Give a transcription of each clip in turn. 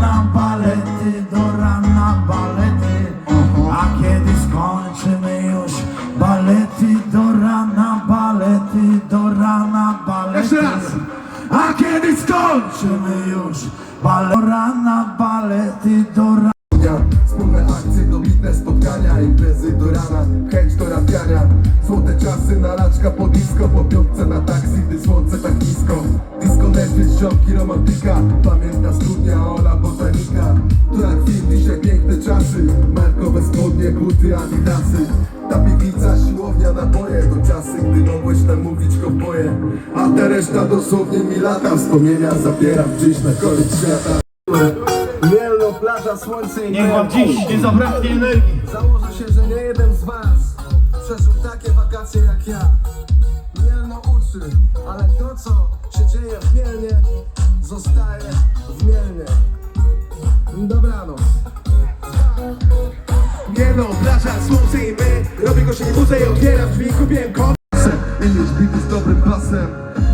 rana balety, do rana balety. A kiedy skończymy już balety, do rana balety, do rana balety. Jeszcze raz. A kiedy skończymy już balety, do rana balety, do rana Wspólne akcje, dobitne spotkania Imprezy do rana, chęć do rapiania Złote czasy, nalaczka po disco Po piątce na taksi, gdy słońce tak nisko Netflix, ziomki, romantyka. Pamięta studnia, Ola, botanika To jak film, dzisiaj piękne czasy. Markowe spodnie, buty, adidasy. Ta piwnica, siłownia, naboje To czasy, gdy mogłeś tam mówić kopoje A ta reszta dosłownie mi lata. Wspomnienia zabieram gdzieś na koniec świata. Mielno, plaża, słońce i Niech wam dziś nie zabraknie energii. Założę się, że nie jeden z was przeżył takie wakacje jak ja. Uczy, ale to co się dzieje w Mielnie, zostaje w Mielnie. Dobranoc. Mielno, plaża, słońce i my. Robię go się nie budzę i otwieram drzwi, kupiłem kon. Ileś bity z dobrym pasem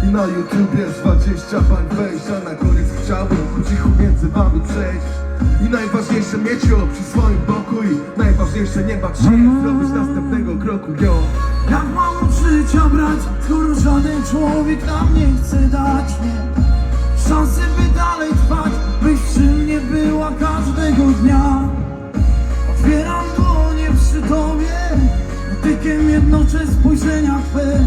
I na YouTubie z 20 bań wejść A na koniec chciałbym po cichu między wami przejść I najważniejsze mieć ją przy swoim boku I najważniejsze nie bać się zrobić następnego kroku yo życia brać Skoro żaden człowiek nam nie chce dać nie. Szansy by dalej trwać Byś przy mnie była każdego dnia Otwieram dłonie przy tobie Dotykiem jednocze spojrzenia twe